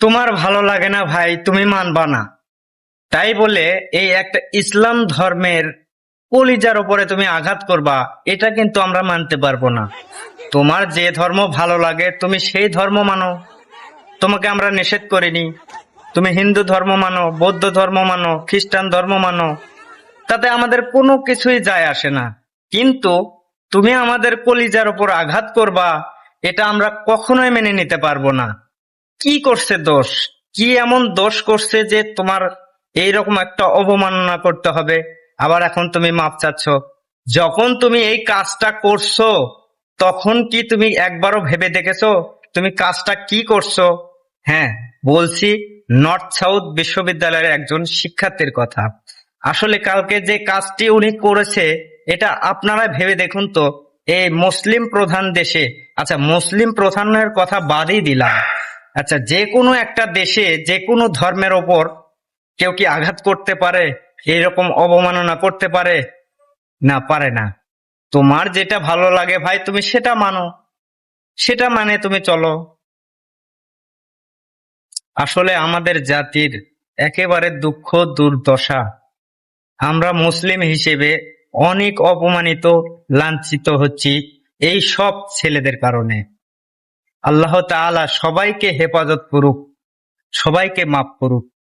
তোমার ভালো লাগে না ভাই, তুমি মানবা না। তাই বলে এই একটা ইসলাম ধর্মের কলিজার উপরে তুমি আঘাত করবা, এটা কিন্তু আমরা মানতে পারব না। তোমার যে ধর্ম ভালো লাগে, তুমি সেই ধর্ম মানো। তোমাকে আমরা নিষেধ করিনি। তুমি হিন্দু ধর্ম মানো, বৌদ্ধ ধর্ম মানো, খ্রিস্টান ধর্ম মানো। তাতে আমাদের কোনো কিছুই যায় আসে না। কিন্তু তুমি আমাদের কলিজার উপর আঘাত করবা, এটা আমরা কখনোই মেনে নিতে পারব না। কি করছে দোষ? কি এমন দোষ করছে যে তোমার এইরকম একটা অবমাননা করতে হবে? আবার এখন তুমি মাপ চাচ্ছ। যখন তুমি এই কাজটা করছ, তখন কি তুমি একবারও ভেবে দেখেছ তুমি কাজটা কি করছ? হ্যাঁ বলছি নর্থ সাউথ বিশ্ববিদ্যালয়ের একজন শিক্ষার্থীর কথা। আসলে কালকে যে কাজটি উনি করেছে, এটা আপনারা ভেবে দেখুন তো, এই মুসলিম প্রধান দেশে আচ্ছা মুসলিম প্রধানের কথা বাদই দিলাম। আচ্ছা যে কোনো একটা দেশে, যে কোনো ধর্মের ওপর কেউ কি আঘাত করতে পারে এরকম অবমাননা করতে পারে? না পারে না। তোমার যেটা ভালো লাগে ভাই, তুমি সেটা মানো। সেটা মানে তুমি চলো। আসলে আমাদের জাতির একেবারে দুঃখ দুর্দশা। আমরা মুসলিম হিসেবে অনেক অপমানিত, লাঞ্ছিত হচ্ছি এই সব ছেলেদের কারণে। আল্লাহ তালা সবাইকে হেফাজত করুক, সবাইকে মাফ করুক।